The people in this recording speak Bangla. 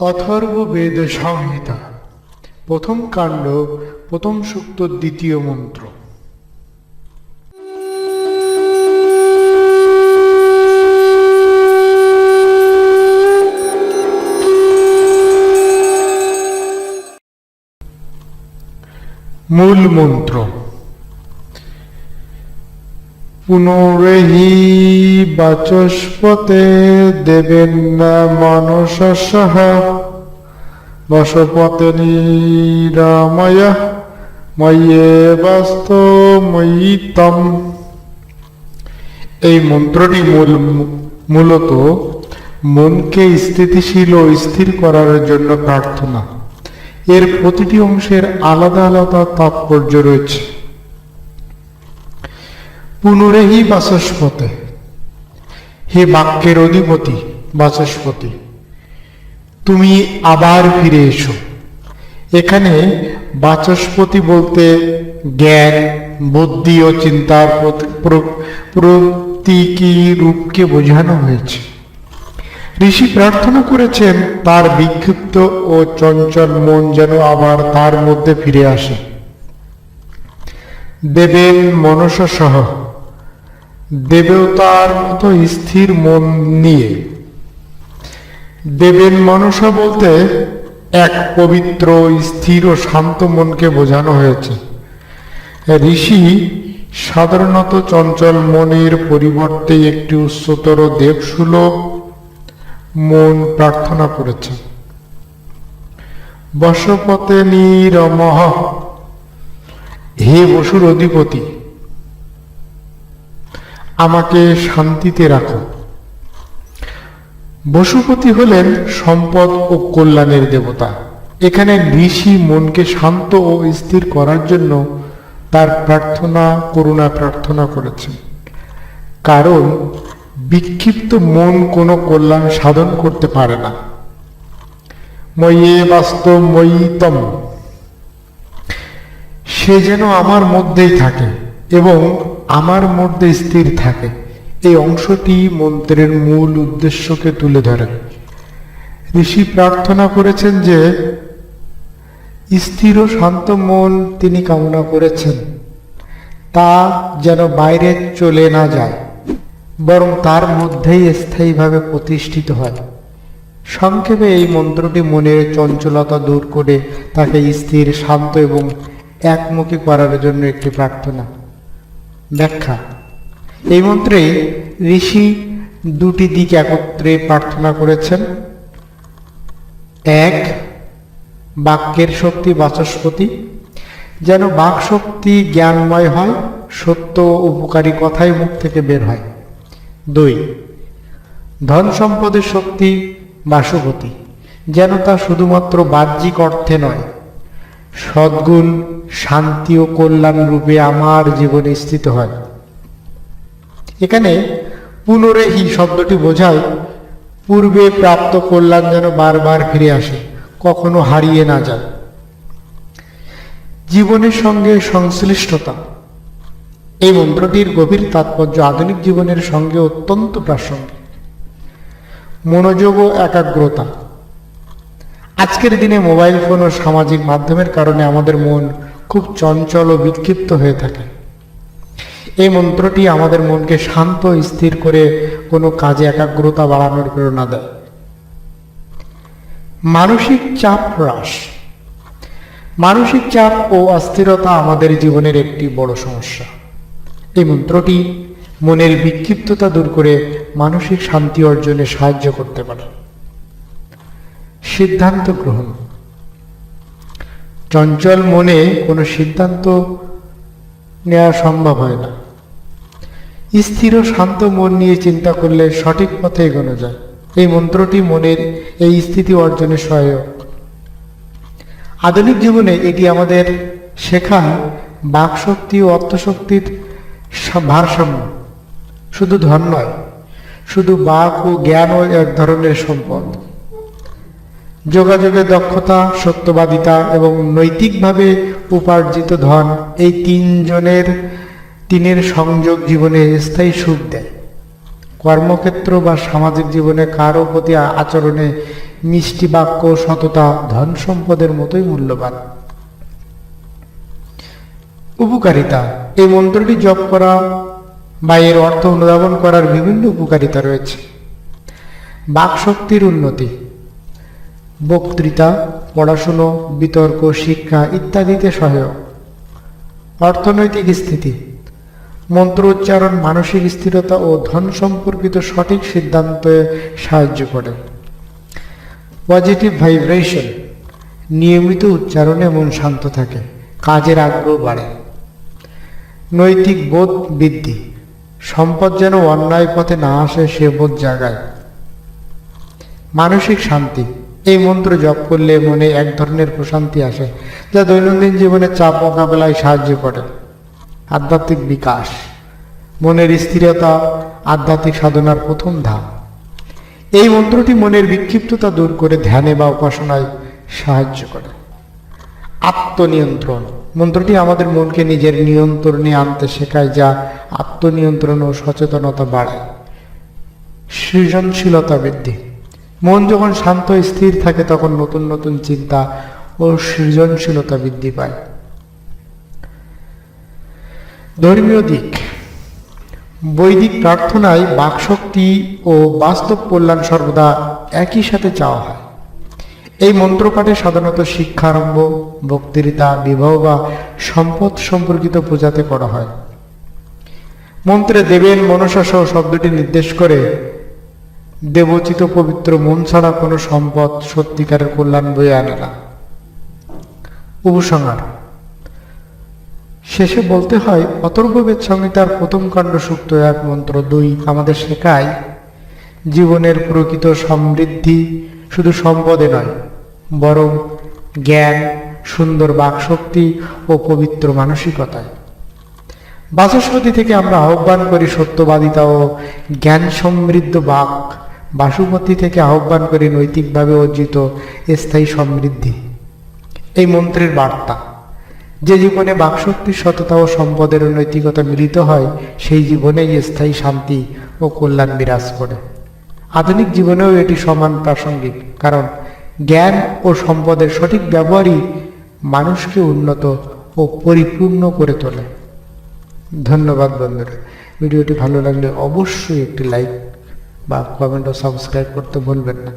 অথর্ববেদ সংহিতা। প্রথম কাণ্ড প্রথম সূক্ত দ্বিতীয় মন্ত্র। মূল মন্ত্র। পুনরেহি বাচস্পতে দেবেন মনসসহ। বসপতে নিরাময় ময়ে বাস্তময়িতম এই মন্ত্রটি মূল, মূলত মনকে স্থিতিশীল ও স্থির করার জন্য প্রার্থনা। এর প্রতিটি অংশের আলাদা আলাদা তাৎপর্য রয়েছে। পুনরেহি বাচস্পতে। হে বাক্যের অধিপতি, বাচস্পতি, তুমি আবার ফিরে এসো। এখানে বাচস্পতি বলতে জ্ঞান, বুদ্ধি ও চিন্তার প্রতীকী রূপকে বোঝানো হয়েছে। ঋষি প্রার্থনা করেছেন, তার বিক্ষিপ্ত ও চঞ্চল মন যেন আবার তার মধ্যে ফিরে আসে। দেবেন মনস সহ দেবতার মতো স্থির মন নিয়ে। দেবেন মনসা বলতে এক পবিত্র, স্থির ও শান্ত মনকে বোঝানো হয়েছে। ঋষি সাধারণত চঞ্চল মনের পরিবর্তে একটি উচ্চতর দেবসুলভ মন প্রার্থনা করেছে বসপতে নিরমহ হে বসুর অধিপতি আমাকে শান্তিতে রাখো। বসুপতি হলেন সম্পদ ও কল্যাণের দেবতা। এখানে ঋষি মনকে শান্ত ও স্থির করার জন্য তার প্রার্থনা, করুণা প্রার্থনা করেছেন। কারণ বিক্ষিপ্ত মন কোনো কল্যাণ সাধন করতে পারে না। ময়ে বাস্তব ময়িতম সে যেন আমার মধ্যেই থাকে এবং আমার মধ্যে স্থির থাকে। এই অংশটি মন্ত্রের মূল উদ্দেশ্যকে তুলে ধরে। ঋষি প্রার্থনা করেছেন যে, স্থির ও শান্ত মন তিনি কামনা করেছেন। তা যেন বাইরে চলে না যায়, বরং তার মধ্যেই স্থায়ীভাবে প্রতিষ্ঠিত হয়। সংক্ষেপে এই মন্ত্রটি মনের চঞ্চলতা দূর করে তাকে স্থির, শান্ত এবং একমুখী করার জন্য একটি প্রার্থনা। ব্যাখ্যা। এই মন্ত্রে ঋষি দুটি দিক একত্রে প্রার্থনা করেছেন। এক, বাক্যের শক্তি বাচস্পতি। যেন বাক শক্তি জ্ঞানময় হয়, সত্য উপকারী কথাই মুখ থেকে বের হয়। দুই, ধন সম্পদের শক্তি বাসপতি। যেন তা শুধুমাত্র বাহ্যিক অর্থে নয় সদ্গুণ শান্তি ও কল্যাণ রূপে আমার জীবনে স্থিত হয়। এখানে পুনরেহি শব্দটি বোঝায়, পূর্বে প্রাপ্ত কল্যাণ যেন বারবার ফিরে আসে, কখনো হারিয়ে না যায়। জীবনের সঙ্গে সংশ্লিষ্টতা। এই মন্ত্রটির গভীর তাৎপর্য আধুনিক জীবনের সঙ্গে অত্যন্ত প্রাসঙ্গিক। মনোযোগ ও একাগ্রতা। আজকের দিনে মোবাইল ফোন ও সামাজিক মাধ্যমের কারণে আমাদের মন খুব চঞ্চল ও বিক্ষিপ্ত হয়ে থাকে। এই মন্ত্রটি আমাদের মনকে শান্ত, স্থির করে কোনো কাজে একাগ্রতা বাড়ানোর প্রেরণা দেয়। মানসিক চাপ হ্রাস। মানসিক চাপ ও অস্থিরতা আমাদের জীবনের একটি বড় সমস্যা। এই মন্ত্রটি মনের বিক্ষিপ্ততা দূর করে মানসিক শান্তি অর্জনে সাহায্য করতে পারে। সিদ্ধান্ত গ্রহণ। চঞ্চল মনে কোনো সিদ্ধান্ত নেওয়া সম্ভব হয় না। স্থির শান্ত মন নিয়ে চিন্তা করলে সঠিক পথে এগোনো যায়। এই মন্ত্রটি মনের এই স্থিতি অর্জনে সহায়ক। আধুনিক জীবনে এটি আমাদের শেখায় বাকশক্তি ও অর্থশক্তির ভারসাম্য। শুধু ধন নয়, শুধু বাক ও জ্ঞানও এক ধরনের সম্পদ। যোগাযোগের দক্ষতা, সত্যবাদিতা এবং নৈতিকভাবে উপার্জিত ধন এই তিনজনের, তিনের সংযোগ জীবনে স্থায়ী সুখ দেয়। কর্মক্ষেত্র বা সামাজিক জীবনে কারও প্রতি আচরণে মিষ্টি বাক্য, সততা, ধন সম্পদের মতোই মূল্যবান। উপকারিতা, এই মন্ত্রটি জপ করা বা এর অর্থ অনুধাবন করার বিভিন্ন উপকারিতা রয়েছে। বাকশক্তির উন্নতি বক্তৃতা, পড়াশুনো, বিতর্ক, শিক্ষা ইত্যাদিতে সহায়ক। অর্থনৈতিক স্থিতি। মন্ত্র উচ্চারণ, মানসিক স্থিরতা ও ধন সম্পর্কিত সঠিক সিদ্ধান্তে সাহায্য করে। পজিটিভ ভাইব্রেশন নিয়মিত উচ্চারণে মন শান্ত থাকে, কাজের আগ্রহ বাড়ে। নৈতিক বোধ বৃদ্ধি। সম্পদ যেন অন্যায় পথে না আসে সে বোধ জাগায়। মানসিক শান্তি। এই মন্ত্র জপ করলে মনে এক ধরনের প্রশান্তি আসে, যা দৈনন্দিন জীবনে চাপ মোকাবেলায় সাহায্য করে। আধ্যাত্মিক বিকাশ, মনের স্থিরতা, আধ্যাত্মিক সাধনার প্রথম ধাপ। এই মন্ত্রটি মনের বিক্ষিপ্ততা দূর করে ধ্যানে বা উপাসনায় সাহায্য করে। আত্মনিয়ন্ত্রণ, মন্ত্রটি আমাদের মনকে নিজের নিয়ন্ত্রণে আনতে শেখায়, যা আত্মনিয়ন্ত্রণ ও সচেতনতা বাড়ায়। সৃজনশীলতা বৃদ্ধি। মন যখন শান্ত স্থির থাকে, তখন নতুন নতুন চিন্তা ও সৃজনশীলতা বৃদ্ধি পায়। ধর্মীয় দিক। বৈদিক প্রার্থনায় বাকশক্তি ও বাস্তব কল্যাণ সর্বদা একই সাথে চাওয়া হয়। এই মন্ত্রপাঠে সাধারণত শিক্ষারম্ভ বক্তৃতা, বিবাহ বা সম্পদ সম্পর্কিত পূজাতে করা হয়। মন্ত্রে দেবেন, মনসা সহ শব্দটি নির্দেশ করে দেবচিত পবিত্র মন ছাড়া কোনো সম্পদ সত্যিকারের কল্যাণ বয়ে আনে না। উপসংহার। শেষে বলতে হয় অথর্ববেদ সংহিতার প্রথম কাণ্ড সূক্ত এক মন্ত্র দুই আমাদের শেখায়, জীবনের প্রকৃত সমৃদ্ধি শুধু সম্পদে নয়, বরং জ্ঞান, সুন্দর বাকশক্তি ও পবিত্র মানসিকতায়। বাচস্পতি থেকে আমরা আহ্বান করি সত্যবাদিতা ও জ্ঞান সমৃদ্ধ বাক বাসুপতি থেকে আহ্বান করি নৈতিকভাবে অর্জিত স্থায়ী সমৃদ্ধি। এই মন্ত্রের বার্তা, যে জীবনে বাকশক্তির সততা ও সম্পদের নৈতিকতা মিলিত হয়, সেই জীবনেই স্থায়ী শান্তি ও কল্যাণ বিরাজ করে। আধুনিক জীবনেও এটি সমান প্রাসঙ্গিক, কারণ জ্ঞান ও সম্পদের সঠিক ব্যবহারই মানুষকে উন্নত ও পরিপূর্ণ করে তোলে। ধন্যবাদ বন্ধুরা। ভিডিওটি ভালো লাগলে অবশ্যই একটি লাইক বা কমেন্ট ও সাবস্ক্রাইব করতে ভুলবেন না।